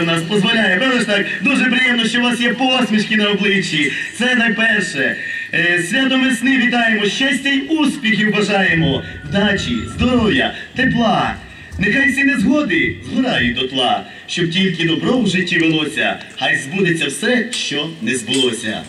в нас дозволяє. Ж так? Дуже приємно, що у вас є посмішки на обличчі. Це найперше. Е, Святом весни вітаємо, щастя й успіхів бажаємо, вдачі, здоров'я, тепла. Нехай всі незгоди згорають до тла, щоб тільки добро в житті велося, хай збудеться все, що не збулося.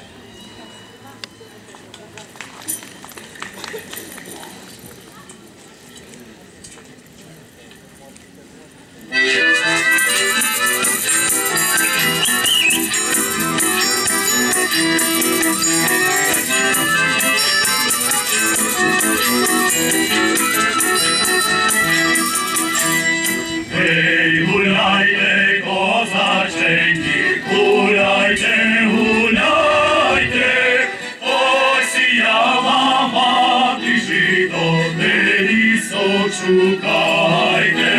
Шукайте,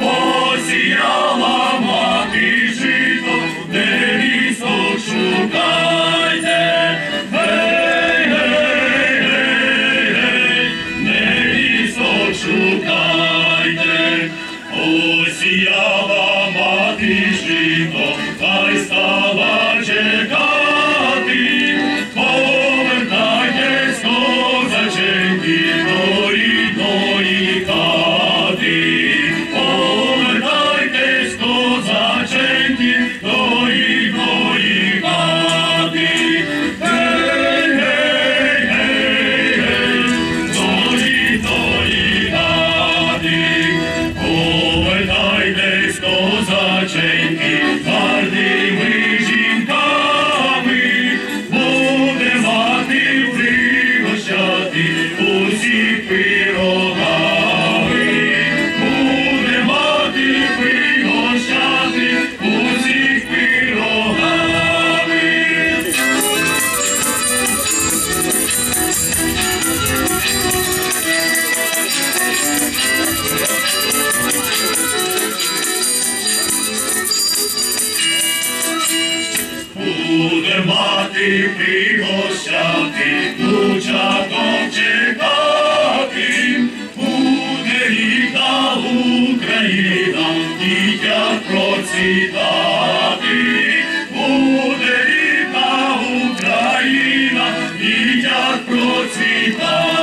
осіяла мати жито, де лісок шукайте. Гей, гей, гей, гей, де лісок шукайте. Осіяла мати жито, хай мати пригощати, внучаток чекати, буде рідна Україна, дітям процвітати, буде рідна Україна, дітям процвітати.